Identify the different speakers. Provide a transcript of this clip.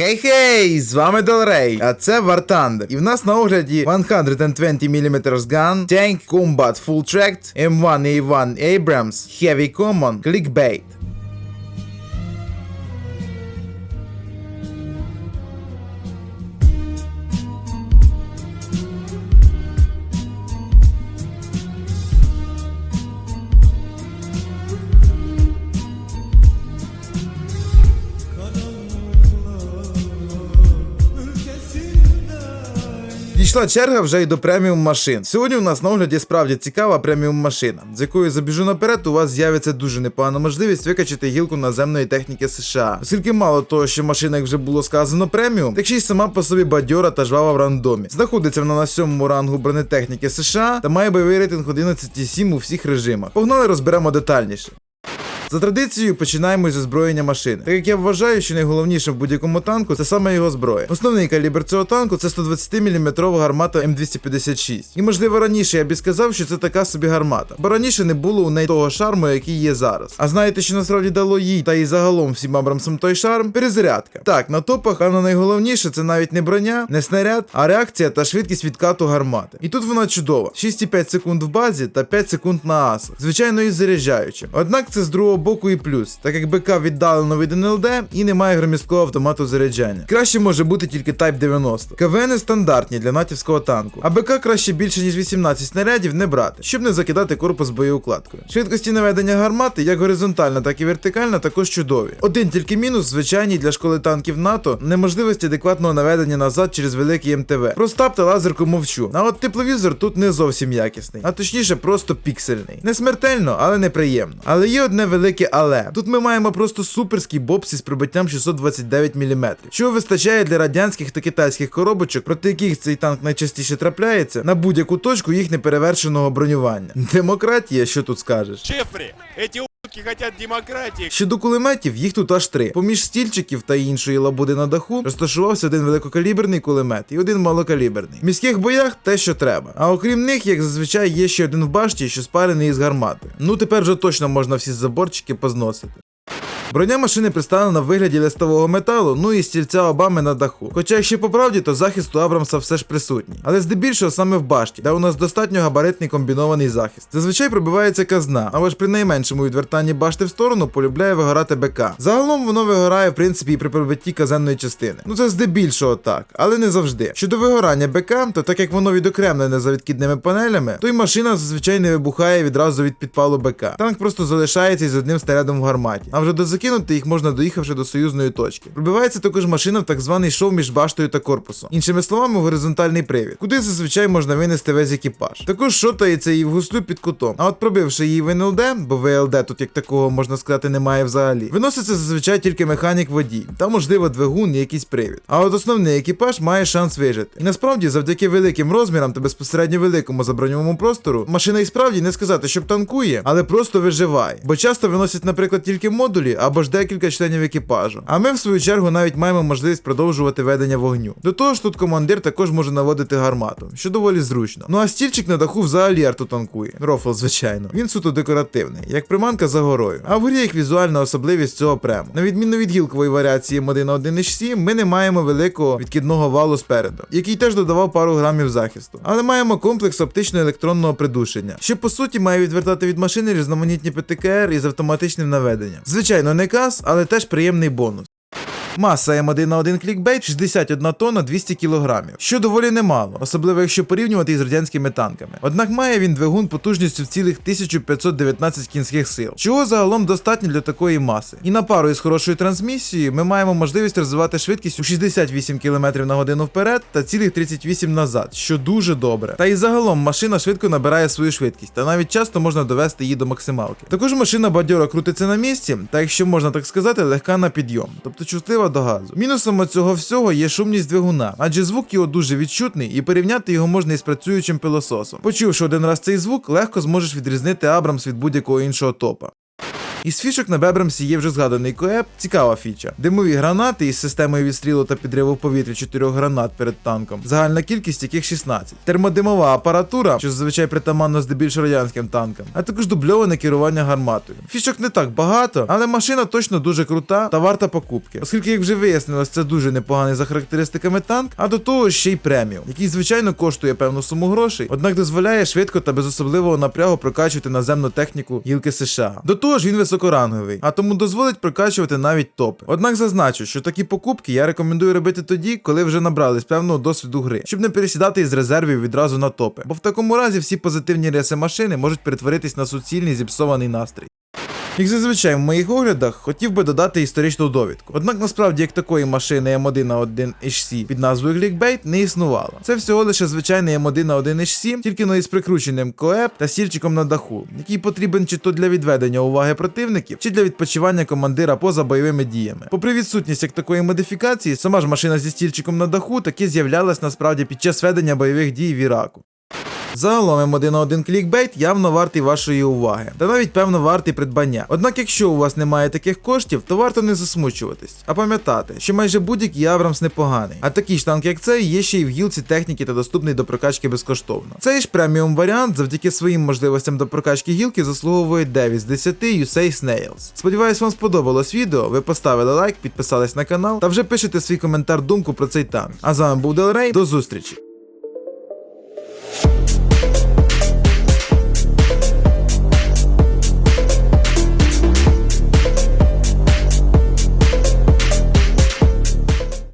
Speaker 1: Хей-хей! З вами Делрей, а це War Thunder. І в нас на огляді 120 мм gun, Tank Combat Full Tracked, M1A1 Abrams, Heavy Common, Clickbait. Дійшла черга вже й до преміум машин. Сьогодні у нас на огляді справді цікава преміум машина, з якою забіжу наперед, у вас з'явиться дуже непогана можливість викачати гілку наземної техніки США. Оскільки мало того, що машина, як вже було сказано, преміум, так ще й сама по собі бадьора та жвава в рандомі. Знаходиться вона на сьомому рангу бронетехніки США та має бойовий рейтинг 11,7 у всіх режимах. Погнали розберемо детальніше. За традицією починаємо зі озброєння машини. Так як я вважаю, що найголовніше в будь-якому танку це саме його зброя. Основний калібр цього танку це 120 мм гармата М256. І можливо раніше я б сказав, що це така собі гармата, бо раніше не було у неї того шарму, який є зараз. А знаєте, що насправді дало їй та і загалом всім абрамсам той шарм? Перезарядка. Так, на топах, певно, найголовніше це навіть не броня, не снаряд, а реакція та швидкість відкату гармати. І тут вона чудова: 6,5 секунд в базі та 5 секунд на асах. Звичайно, і заряджаюче. Однак це з другого боку і плюс, так як БК віддалено від НЛД і немає громісткого автомату заряджання. Краще може бути тільки Type 90. КВН стандартні для натівського танку, а БК краще більше ніж 18 снарядів не брати, щоб не закидати корпус боєукладкою. Швидкості наведення гармати, як горизонтальна, так і вертикальна, також чудові. Один тільки мінус, звичайній для школи танків НАТО, неможливість адекватного наведення назад через великий МТВ. Про стаб та лазерку мовчу. А от тепловізор тут не зовсім якісний, а точніше просто піксельний. Не смертельно, але неприємно. Але є одне велике але. Тут ми маємо просто суперський бобс із прибиттям 629 мм, що вистачає для радянських та китайських коробочок, проти яких цей танк найчастіше трапляється, на будь-яку точку їх неперевершеного бронювання. Демократія, що тут скажеш?
Speaker 2: Джеффри, эти ублюдки хотят демократии.
Speaker 1: Щодо кулеметів, їх тут аж три. Поміж стільчиків та іншої лабуди на даху розташувався один великокаліберний кулемет і один малокаліберний. В міських боях те, що треба. А окрім них, як зазвичай, є ще один в башті, що спарений із гармати. Ну тепер вже точно можна всі заборчики позносити. Броня машини представлена в вигляді листового металу, ну і стільця Обами на даху. Хоча, якщо по правді, то захисту Абрамса все ж присутній. Але здебільшого саме в башті, де у нас достатньо габаритний комбінований захист. Зазвичай пробивається казна, але ж при найменшому відвертанні башти в сторону полюбляє вигорати БК. Загалом воно вигорає, в принципі, і при пробитті казенної частини. Ну це здебільшого так, але не завжди. Щодо вигорання БК, то так як воно відокремлене за відкидними панелями, то й машина зазвичай не вибухає відразу від підпалу БК. Танк просто залишається із одним снарядом в гарматі. А вже до закинути їх можна доїхавши до союзної точки. Пробивається також машина в так званий шов між баштою та корпусом. Іншими словами, горизонтальний привід, куди зазвичай можна винести весь екіпаж. Також шотається її в гуслю під кутом. А от пробивши її в НЛД, бо ВЛД тут як такого можна сказати немає взагалі. Виноситься зазвичай тільки механік водій, та можливо двигун і якийсь привід. А от основний екіпаж має шанс вижити. І насправді, завдяки великим розмірам та безпосередньо великому заброньовому простору, машина і справді не сказати, щоб танкує, але просто виживає. Бо часто виносять, наприклад, тільки модулі або ж декілька членів екіпажу. А ми, в свою чергу, навіть маємо можливість продовжувати ведення вогню. До того ж, тут командир також може наводити гармату, що доволі зручно. Ну а стільчик на даху взагалі арту танкує. Рофл, звичайно. Він суто декоративний, як приманка за горою. А в грі як візуальна особливість цього прему. На відміну від гілкової варіації М1 на 1.7, ми не маємо великого відкидного валу спереду, який теж додавав пару грамів захисту. Але маємо комплекс оптично-електронного придушення, що по суті має відвертати від машини різноманітні ПТКР із автоматичним наведенням. Звичайно, не каз, але теж приємний бонус. Маса М1 на 1 клікбейт 61 тонна 200 кг, що доволі немало, особливо якщо порівнювати із радянськими танками. Однак має він двигун потужністю в цілих 1519 кінських сил, чого загалом достатньо для такої маси. І на пару із хорошою трансмісією ми маємо можливість розвивати швидкість у 68 км на годину вперед та цілих 38 назад, що дуже добре. Та і загалом машина швидко набирає свою швидкість, та навіть часто можна довести її до максималки. Також машина бадьоро крутиться на місці, та якщо можна так сказати, легка на підйом, тобто чутлива до газу. Мінусом цього всього є шумність двигуна, адже звук його дуже відчутний, і порівняти його можна із працюючим пилососом. Почувши один раз цей звук, легко зможеш відрізнити Абрамс від будь-якого іншого топа. Із фішок на Бебрамсі є вже згаданий коеп, цікава фіча. Димові гранати із системою відстрілу та підриву повітрі 4 гранат перед танком, загальна кількість яких 16. Термодимова апаратура, що зазвичай притаманно здебільшого радянським танкам, а також дубльоване керування гарматою. Фішок не так багато, але машина точно дуже крута та варта покупки, оскільки, як вже вияснилось, це дуже непоганий за характеристиками танк, а до того ще й преміум, який звичайно коштує певну суму грошей, однак дозволяє швидко та без особливого напрягу прокачувати наземну техніку гілки США. До того ж, він високоранговий, а тому дозволить прокачувати навіть топи. Однак зазначу, що такі покупки я рекомендую робити тоді, коли вже набрались певного досвіду гри, щоб не пересідати із резервів відразу на топи. Бо в такому разі всі позитивні ряси машини можуть перетворитись на суцільний зіпсований настрій. Як зазвичай в моїх оглядах хотів би додати історичну довідку. Однак насправді як такої машини М1 на 1 HC під назвою Clickbait не існувало. Це всього лише звичайний М1 на 1 HC, тільки но із прикрученим коеп та стільчиком на даху, який потрібен чи то для відведення уваги противників, чи для відпочивання командира поза бойовими діями. Попри відсутність як такої модифікації, сама ж машина зі стільчиком на даху таки з'являлась насправді під час ведення бойових дій в Іраку. Загалом М1 на 1 клікбейт явно вартий вашої уваги, та навіть певно вартий придбання. Однак, якщо у вас немає таких коштів, то варто не засмучуватись, а пам'ятати, що майже будь-який Абрамс непоганий. А такий ж танк, як цей, є ще й в гілці техніки та доступний до прокачки безкоштовно. Цей ж преміум варіант завдяки своїм можливостям до прокачки гілки заслуговує 9 з 10 USAY Snails. Сподіваюсь, вам сподобалось відео. Ви поставили лайк, підписались на канал та вже пишете свій коментар думку про цей танк. А з вами був Делрей, до зустрічі!